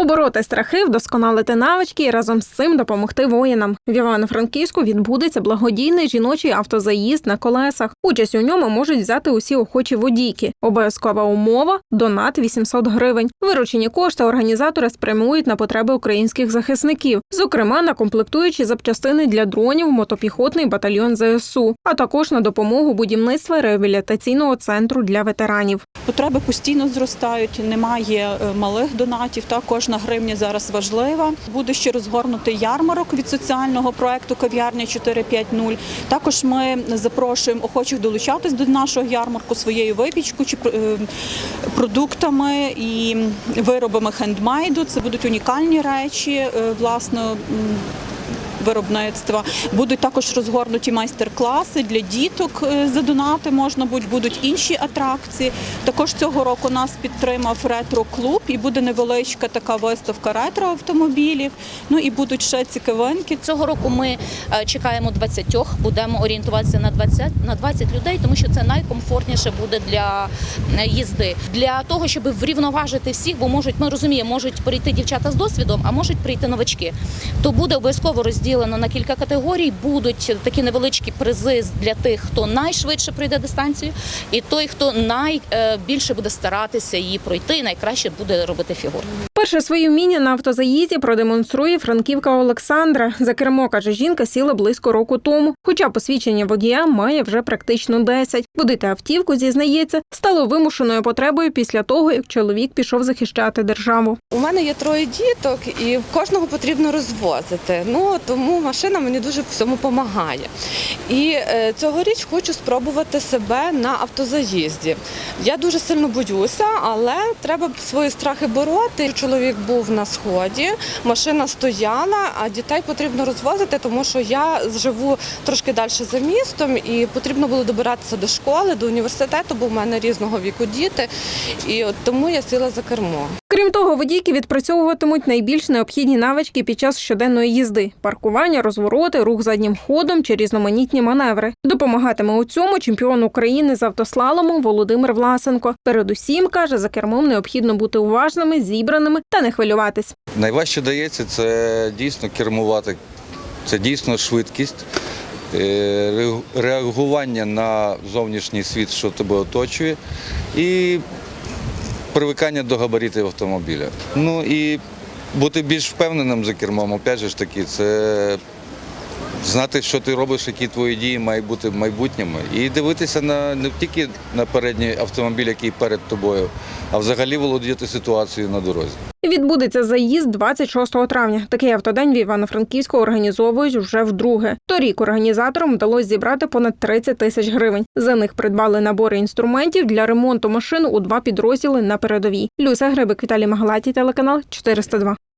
Побороти страхи, вдосконалити навички і разом з цим допомогти воїнам. В Івано-Франківську відбудеться благодійний жіночий автозаїзд на колесах. Участь у ньому можуть взяти усі охочі водійки. Обов'язкова умова донат 800 гривень. Виручені кошти організатори спрямують на потреби українських захисників, зокрема на комплектуючі запчастини для дронів, мотопіхотний батальйон ЗСУ, а також на допомогу будівництва реабілітаційного центру для ветеранів. Потреби постійно зростають, немає е, малих донатів. Та кожна гривня зараз важлива. Буде ще розгорнутий ярмарок від соціального проекту Кав'ярня 450. Також ми запрошуємо охочих долучатись до нашого ярмарку своєю випічкою чи е, продуктами і виробами хендмейду. Це будуть унікальні речі, е, власне. Виробництва будуть також розгорнуті майстер-класи для діток. е, За донати можна будь будуть інші атракції. Також цього року нас підтримав ретро-клуб і буде невеличка така виставка ретро-автомобілів. Ну і будуть ще цікавинки. Цього року ми е, чекаємо 20, будемо орієнтуватися на 20, на 20 людей, тому що це найкомфортніше буде для е, їзди. Для того, щоб врівноважити всіх, бо можуть, ми розуміємо, можуть прийти дівчата з досвідом, а можуть прийти новачки. То буде обов'язково розділено на кілька категорій. Будуть такі невеличкі призи для тих, хто найшвидше пройде дистанцію, і той, хто найбільше буде старатися її пройти, найкраще буде робити фігуру. Перше свої вміння на автозаїзді продемонструє франківка Олександра. За кермо, каже жінка, сіла близько року тому. Хоча посвідчення водія має вже практично 10. Водити автівку, зізнається, стало вимушеною потребою після того, як чоловік пішов захищати державу. У мене є троє діток, і кожного потрібно розвозити. Ну тому машина мені дуже в цьому допомагає. І е, цьогоріч хочу спробувати себе на автозаїзді. Я дуже сильно боюся, але треба свої страхи бороти. Чоловік був на сході, машина стояла, а дітей потрібно розвозити, тому що я живу трошки далі за містом, і потрібно було добиратися до школи, до університету, бо в мене різного віку діти. І от тому я сіла за кермо. Крім того, водійки відпрацьовуватимуть найбільш необхідні навички під час щоденної їзди: паркування, розвороти, рух заднім ходом чи різноманітні маневри. Допомагатиме у цьому чемпіон України з автослалому Володимир Власенко. Передусім каже, за кермом необхідно бути уважними, зібраними та не хвилюватись. Найважче дається це дійсно кермувати, це дійсно швидкість, е, реагування на зовнішній світ, що тебе оточує, і привикання до габаритів автомобіля. Ну і бути більш впевненим за кермом, опять же таки, це знати, що ти робиш, які твої дії мають бути майбутніми. І дивитися на не тільки на передній автомобіль, який перед тобою, а взагалі володіти ситуацією на дорозі. Відбудеться заїзд 26 травня. Такий автодень в Івано-Франківську організовують вже вдруге. Торік організаторам вдалося зібрати понад 30 тисяч гривень. За них придбали набори інструментів для ремонту машин у два підрозділи на передовій. Люся Грибик, Віталій Магалаті, телеканал 402.